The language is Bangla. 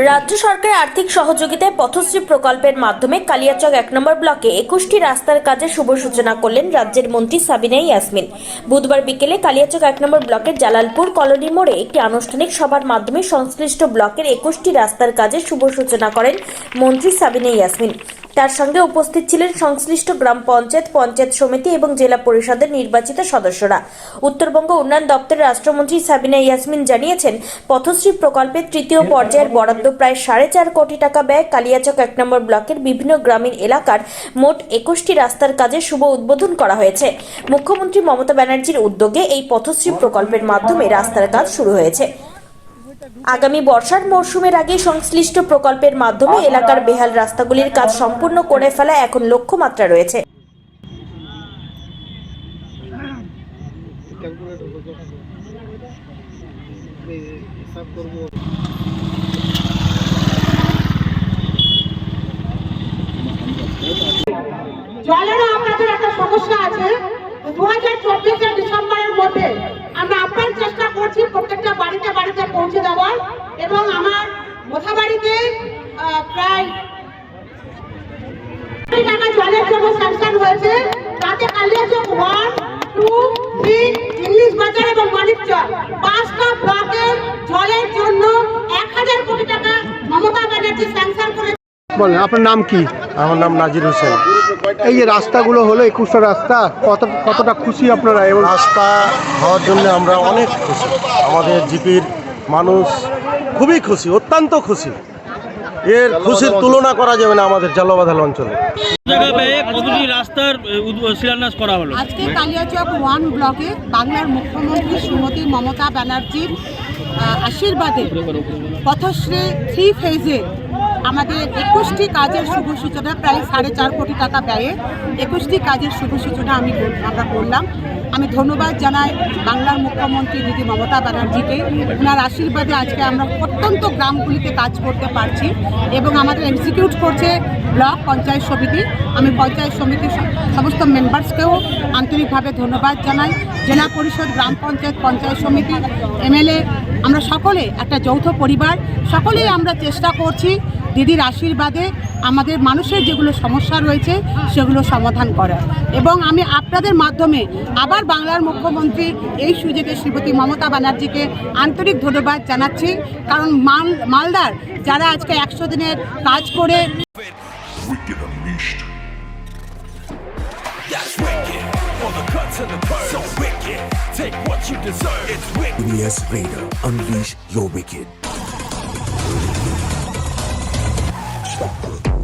রাজ্য সরকারের আর্থিক সহযোগিতায় পথশ্রী প্রকল্পের মাধ্যমে কালিয়াচক এক নম্বর ব্লকে একুশটি রাস্তার কাজে শুভ সূচনা করলেন রাজ্যের মন্ত্রী সাবিনা ইয়াসমিন। বুধবার বিকেলে কালিয়াচক এক নম্বর ব্লকের জালালপুর কলোনি মোড়ে একটি আনুষ্ঠানিক সভার মাধ্যমে সংশ্লিষ্ট ব্লকের একুশটি রাস্তার কাজে শুভ সূচনা করেন মন্ত্রী সাবিনা ইয়াসমিন। তার সঙ্গে উপস্থিত ছিলেন সংশ্লিষ্ট গ্রাম পঞ্চায়েত পঞ্চায়েত সমিতি এবং জেলা পরিষদের নির্বাচিত সদস্যরা। উত্তরবঙ্গ উন্নয়ন দপ্তরের রাষ্ট্রমন্ত্রী সাবিনা ইয়াসমিন জানিয়েছেন, পথশ্রী প্রকল্পের তৃতীয় পর্যায়ের বরাদ্দ প্রায় সাড়ে চার কোটি টাকা ব্যয় কালিয়াচক এক নম্বর ব্লকের বিভিন্ন গ্রামীণ এলাকার মোট একুশটি রাস্তার কাজে শুভ উদ্বোধন করা হয়েছে। মুখ্যমন্ত্রী মমতা ব্যানার্জির উদ্যোগে এই পথশ্রী প্রকল্পের মাধ্যমে রাস্তার কাজ শুরু হয়েছে। আগামী বর্ষার মরশুমের আগে সংশ্লিষ্ট প্রকল্পের মাধ্যমে এলাকার বেহাল রাস্তাগুলির কাজ সম্পূর্ণ করে ফেলা এখন লক্ষ্যমাত্রা রয়েছে। জলেরও আপনাদের একটা সমস্যা আছে। দু হাজার চব্বিশের ডিসেম্বরের মধ্যে আমরা আপ্রাণ চেষ্টা করছি প্রত্যেকটা বাড়িতে বাড়িতে পৌঁছে দেওয়ার এবং আমার মোথাবাড়িতে আহ, প্রায় কোটি টাকা জলের জন্য স্যাংশন হয়েছে তাতে Kaliachak one two three English Bazar এবং মানিকচক পাঁচটা ব্লকের জলের জন্য এক হাজার কোটি টাকা মমতা ব্যানার্জি স্যাংশন করে বলেন আপনার নাম কি? আমার নাম নাজির হোসেন। এই যে রাস্তাগুলো হলো একুশটা রাস্তা কত কতটা খুশি আপনারা এবং রাস্তা হওয়ার জন্য আমরা অনেক খুশি। আমাদের জিপির মানুষ খুবই খুশি অত্যন্ত খুশি। এর খুশির তুলনা করা যাবে না আমাদের জলবাধাল অঞ্চলে। কতটি রাস্তার শিলান্যাস করা হলো। আজকে কালিয়াচক ওয়ান ব্লকে বাংলার মুখ্যমন্ত্রী শ্রীমতী মমতা ব্যানার্জির আশীর্বাদে পথশ্রী থ্রি ফেজে আমাদের একুশটি কাজের শুভ সূচনা, প্রায় সাড়ে চার কোটি টাকা ব্যয়ে একুশটি কাজের শুভ সূচনা আমি আমরা করলাম। আমি ধন্যবাদ জানাই বাংলার মুখ্যমন্ত্রী দিদি মমতা ব্যানার্জিকে। ওনার আশীর্বাদে আজকে আমরা প্রত্যন্ত গ্রামগুলিতে কাজ করতে পারছি এবং আমাদের এক্সিকিউট করছে ব্লক, পঞ্চায়েত সমিতি। আমি পঞ্চায়েত সমিতির সমস্ত মেম্বার্সকেও আন্তরিকভাবে ধন্যবাদ জানাই। জেলা পরিষদ, গ্রাম পঞ্চায়েত পঞ্চায়েত সমিতি এমএলএ আমরা সকলে, একটা যৌথ পরিবার, সকলেই আমরা চেষ্টা করছি দিদির আশীর্বাদে আমাদের মানুষের যেগুলো সমস্যা রয়েছে সেগুলো সমাধান করার এবং আমি আপনাদের মাধ্যমে আবার বাংলার মুখ্যমন্ত্রী এই সুযোগে শ্রীমতী মমতা ব্যানার্জিকে আন্তরিক ধন্যবাদ জানাচ্ছি। কারণ মাল মালদার যারা আজকে একশো দিনের কাজ করে Wicked Unleashed. That's wicked. On Fucker.